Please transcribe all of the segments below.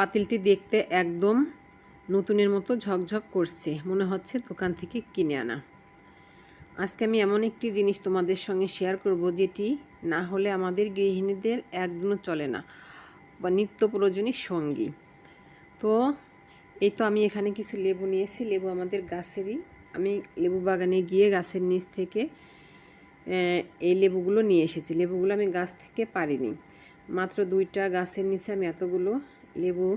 পাতিলটি দেখতে একদম নতুনের মতো ঝকঝক করছে। মনে হচ্ছে দোকান থেকে কিনে আনা। আজকে আমি এমন একটি জিনিস তোমাদের সঙ্গে শেয়ার করব যেটি না হলে আমাদের গৃহিণীদের একদিনও চলে না, বা নিত্য প্রয়োজনীয় সঙ্গী। তো এই তো আমি এখানে কিছু লেবু নিয়েছি। লেবু আমাদের গাছেরই। আমি লেবু বাগানে গিয়ে গাছের নিচ থেকে এই লেবুগুলো নিয়ে এসেছি। লেবুগুলো আমি গাছ থেকে পারিনি। মাত্র দুইটা গাছের নিচে আমি এতগুলো লেবু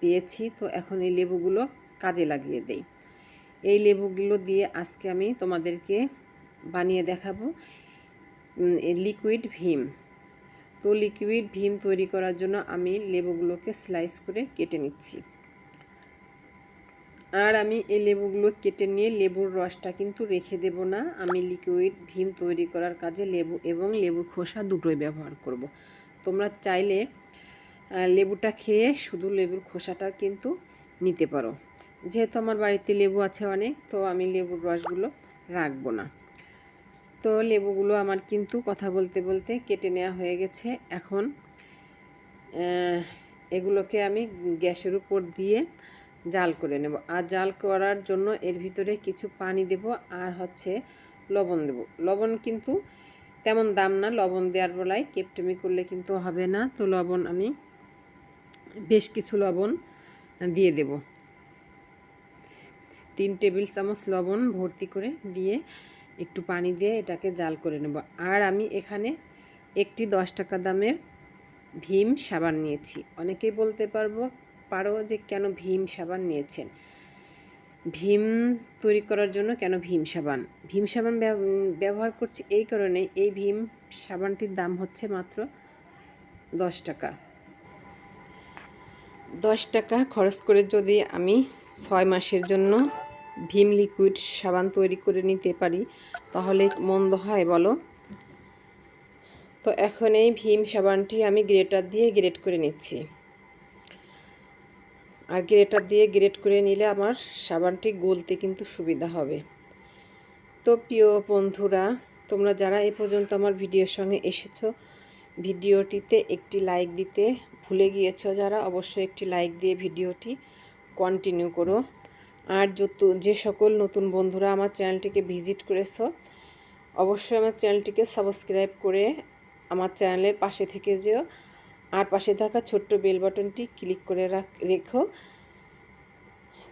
পেয়েছি, তো এখন এই লেবুগুলো কাজে লাগিয়ে দেই। এই লেবুগুলো দিয়ে আজকে আমি তোমাদেরকে বানিয়ে দেখাবো লিকুইড ভীম। তো লিকুইড ভীম তৈরি করার জন্য আমি লেবুগুলোকে স্লাইস করে কেটে নিচ্ছি। আর আমি এই লেবুগুলো কেটে নিয়ে লেবুর রসটা কিন্তু রেখে দেব না। আমি লিকুইড ভীম তৈরি করার কাজে লেবু এবং লেবুর খোসা দুটোই ব্যবহার করব। তোমরা চাইলে লেবুটা খেয়ে শুধু লেবুর খোসাটা কিন্তু নিতে পারো। যেহেতু আমার বাড়িতে লেবু আছে অনেক, তো আমি লেবুর রসগুলো রাখব না। তো লেবুগুলো আমার কিন্তু কথা বলতে বলতে কেটে নেওয়া হয়ে গেছে। এখন এগুলোকে আমি গ্যাসের উপর দিয়ে জাল করে নেব। আর জাল করার জন্য এর ভিতরে কিছু পানি দেব আর হচ্ছে লবণ দেব। লবণ কিন্তু তেমন দাম না, লবণ দেওয়ার বেলায় কেপটেমি করলে কিন্তু হবে না। তো লবণ আমি বেশ কিছু লবণ দিয়ে দেব। তিন টেবিল চামচ লবণ ভর্তি করে দিয়ে একটু পানি দিয়ে এটাকে জাল করে নেব। আর আমি এখানে একটি দশ টাকা দামের ভীম সাবান নিয়েছি। অনেকেই বলতে পারব, পারো যে কেন ভীম সাবান নিয়েছেন? ভীম তৈরি করার জন্য কেন ভীম সাবান? ভীম সাবান ব্যবহার করছি এই কারণে এই ভীম সাবানটির দাম হচ্ছে মাত্র দশ টাকা। দশ টাকা খরচ করে যদি আমি ছয় মাসের জন্য ভীম লিকুইড সাবান তৈরি করে নিতে পারি, তাহলে মন্দ হয় বলো? তো এখন এই ভীম সাবানটি আমি গ্রেটার দিয়ে গ্রেট করে নিচ্ছি। আর গ্রেটার দিয়ে গ্রেট করে নিলে আমার সাবানটি গলতে কিন্তু সুবিধা হবে। তো প্রিয় বন্ধুরা, তোমরা যারা এ পর্যন্ত আমার ভিডিওর সঙ্গে এসেছ, ভিডিওটিতে একটি লাইক দিতে ভুলে গিয়েছো যারা, অবশ্যই একটি লাইক দিয়ে ভিডিওটি কন্টিনিউ করো। আর যত, যে সকল নতুন বন্ধুরা আমার চ্যানেলটিকে ভিজিট করেছ, অবশ্যই আমার চ্যানেলটিকে সাবস্ক্রাইব করে আমার চ্যানেলের পাশে থেকে যেও। আর পাশে থাকা ছোট্ট বেল বাটনটি ক্লিক করে রাখ, রেখো।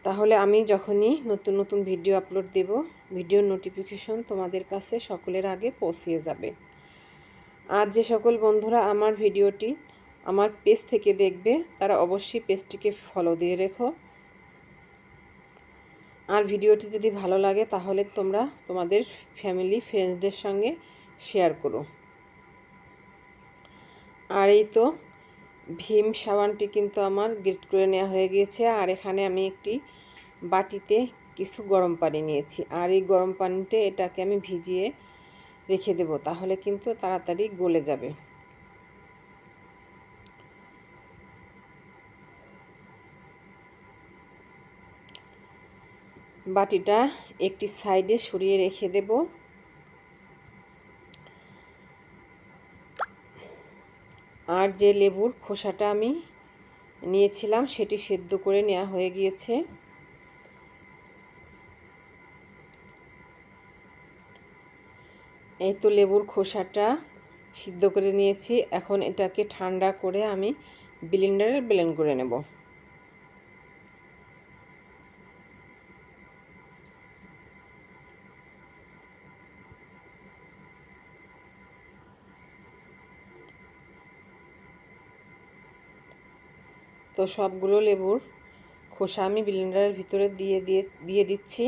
তাহলে আমি যখনই নতুন নতুন ভিডিও আপলোড দেব ভিডিওর নোটিফিকেশন তোমাদের কাছে সকলের আগে পৌঁছিয়ে যাবে। আর যে সকল বন্ধুরা আমার ভিডিওটি আমার পেজ থেকে দেখবে, তারা অবশ্যই পেজটিকে ফলো দিয়ে রেখো। আর ভিডিওটি যদি ভালো লাগে, তাহলে তোমরা তোমাদের ফ্যামিলি ফ্রেন্ডসদের সঙ্গে শেয়ার করো। আর এই তো, ভীম সাবানটি কিন্তু আমার গ্রেট করে নেওয়া হয়ে গিয়েছে। আর এখানে আমি একটি বাটিতে কিছু গরম পানি নিয়েছি। আর এই গরম পানিতে এটাকে আমি ভিজিয়ে রেখে দেব, তাহলে কিন্তু তাড়াতাড়ি গলে যাবে। বাটিটা একটি সাইডে সরিয়ে রেখে দেব। আর যে লেবুর খোসাটা আমি নিয়েছিলাম, সেটি সেদ্ধ করে নেওয়া হয়ে গিয়েছে। এই তো লেবুর খোসাটা সিদ্ধ করে নিয়েছি। এখন এটাকে ঠান্ডা করে আমি ব্লেন্ডারে ব্লেন্ড করে নেব। তো সবগুলো লেবুর খোসা আমি ব্লেন্ডারের ভিতরে দিয়ে দিয়ে দিয়ে দিচ্ছি।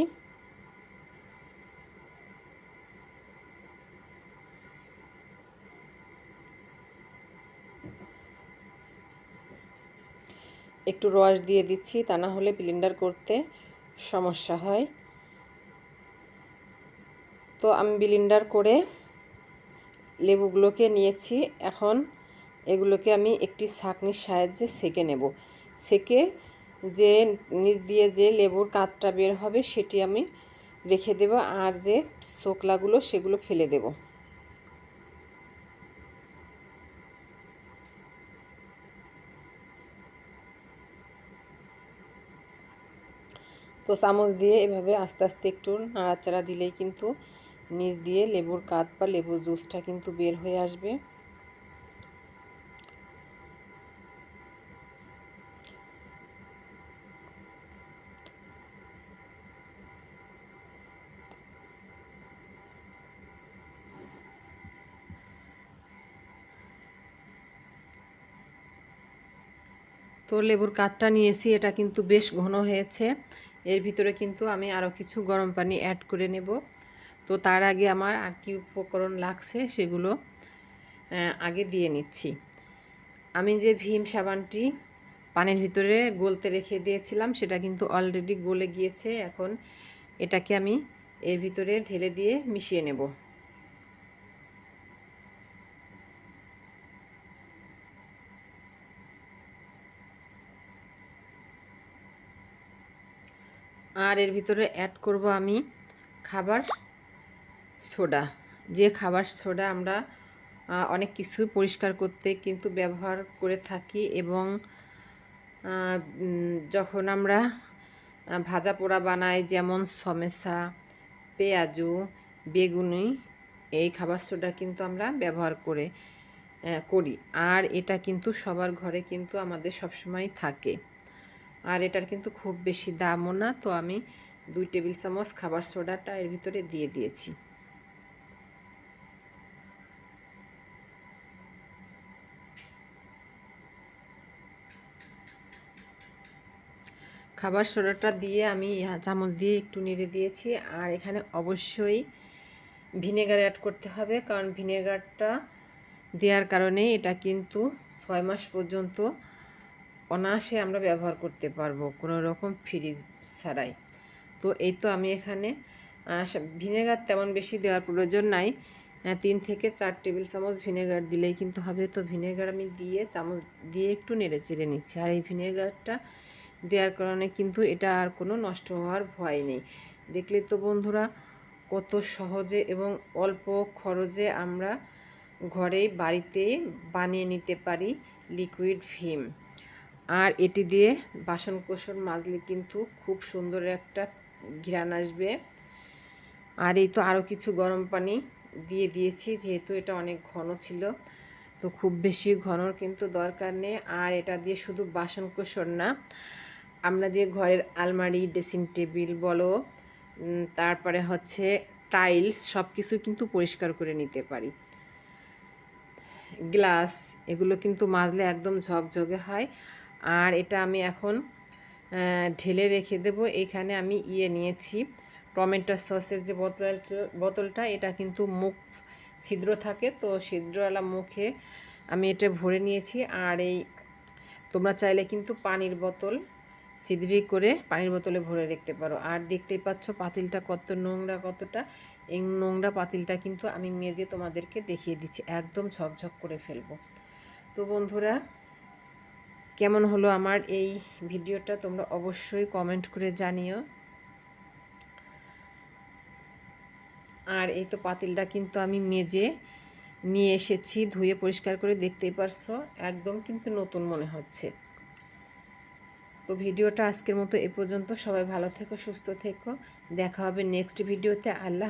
একটু রস দিয়ে দিচ্ছি, তা না হলে ব্লেন্ডার করতে সমস্যা হয়। তো আমি ব্লেন্ডার করে লেবুগুলোকে নিয়েছি। এখন এগুলোকে আমি একটি ছাঁকনির সাহায্যে সেকে নেব। সেকে যে নিচ দিয়ে যে লেবুর কাঁধটা বের হবে সেটি আমি রেখে দেব আর যে শোকলাগুলো সেগুলো ফেলে দেব। তো চামচ দিয়ে এভাবে আস্তে আস্তে একটু নাড়াচাড়া দিলেই কিন্তু নিচ দিয়ে লেবুর কাত বা লেবুর জুসটা কিন্তু বের হয়ে আসবে। তো লেবুর কাঠটা নিয়েছি, এটা কিন্তু বেশ ঘন হয়েছে। এর ভিতরে কিন্তু আমি আরও কিছু গরম পানি অ্যাড করে নেব। তো তার আগে আমার আর কি উপকরণ লাগছে সেগুলো আগে দিয়ে নিচ্ছি। আমি যে ভীম সাবানটি পানির ভিতরে গলতে রেখে দিয়েছিলাম, সেটা কিন্তু অলরেডি গলে গিয়েছে। এখন এটাকে আমি এর ভিতরে ঢেলে দিয়ে মিশিয়ে নেব। আর এর ভিতরে অ্যাড করব আমি খাবার সোডা। যে খাবার সোডা আমরা অনেক কিছু পরিষ্কার করতে কিন্তু ব্যবহার করে থাকি এবং যখন আমরা ভাজা পোড়া বানাই যেমন সমেসা, পেঁয়াজু, বেগুনি, এই খাবার সোডা কিন্তু আমরা ব্যবহার করে করি। আর এটা কিন্তু সবার ঘরে কিন্তু আমাদের সবসময় থাকে। আর এটার কিন্তু খুব বেশি দামও না, তো আমি দুই টেবিল চামচ খাবার সোডাটা এর ভিতরে দিয়ে দিয়েছি। খাবার সোডাটা দিয়ে আমি চামচ দিয়ে একটু নেড়ে দিয়েছি, আর এখানে অবশ্যই ভিনেগার অ্যাড করতে হবে, কারণ ভিনেগারটা দেওয়ার কারণে এটা কিন্তু ছয় মাস পর্যন্ত অনায়াসে আমরা ব্যবহার করতে পারব কোনো রকম ফ্রিজ ছাড়াই। তো এই তো আমি এখানে ভিনেগার তেমন বেশি দেওয়ার প্রয়োজন নাই। তিন থেকে চার টেবিল চামচ ভিনেগার দিলেই কিন্তু হবে। তো ভিনেগার আমি দিয়ে চামচ দিয়ে একটু নেড়ে চেড়ে নিচ্ছি। আর এই ভিনেগারটা দেওয়ার কারণে কিন্তু এটা আর কোনো নষ্ট হওয়ার ভয় নেই। দেখলে তো বন্ধুরা কত সহজে এবং অল্প খরচে আমরা ঘরে বাড়িতে বানিয়ে নিতে পারি লিকুইড ভিম। আর এটি দিয়ে বাসন কোসন মাজলে কিন্তু খুব সুন্দর একটা ঘিরান আসবে। আর এই তো আরও কিছু গরম পানি দিয়ে দিয়েছি, যেহেতু এটা অনেক ঘন ছিল, তো খুব বেশি ঘনর কিন্তু দরকার নেই। আর এটা দিয়ে শুধু বাসন কোসন না, আমরা যে ঘরের আলমারি, ড্রেসিং টেবিল বলো তারপরে হচ্ছে টাইলস সব কিছু কিন্তু পরিষ্কার করে নিতে পারি। গ্লাস, এগুলো কিন্তু মাজলে একদম ঝকঝকে হয়। আর এটা আমি এখন ঢেলে রেখে দেব। এখানে আমি ইয়ে নিয়েছি, টমেটো সসের যে বোতল বোতলটা, এটা কিন্তু মুখ ছিদ্র থাকে। তো ছিদ্রওয়ালা মুখে আমি এটা ভরে নিয়েছি। আর এই, তোমরা চাইলে কিন্তু পানির বোতল ছিদ্রি করে পানির বোতলে ভরে রাখতে পারো। আর দেখতেই পাচ্ছ পাতিলটা কত নোংরা, কতটা। এই নোংরা পাতিলটা কিন্তু আমি মেজে তোমাদেরকে দেখিয়ে দিচ্ছি। একদম ঝকঝক করে ফেলব। তো বন্ধুরা কেমন হলো আমার এই ভিডিওটা তোমরা অবশ্যই কমেন্ট করে জানিও। আর এই তো পাতিলটা কিন্তু আমি মেজে নিয়ে এসেছি, ধুয়ে পরিষ্কার করে দেখতেই পারছ, একদম কিন্তু নতুন মনে হচ্ছে। তো ভিডিওটা আজকের মতো এ পর্যন্ত, সবাই ভালো থেকো, সুস্থ থেকো, দেখা হবে নেক্সট ভিডিওতে আল্লাহ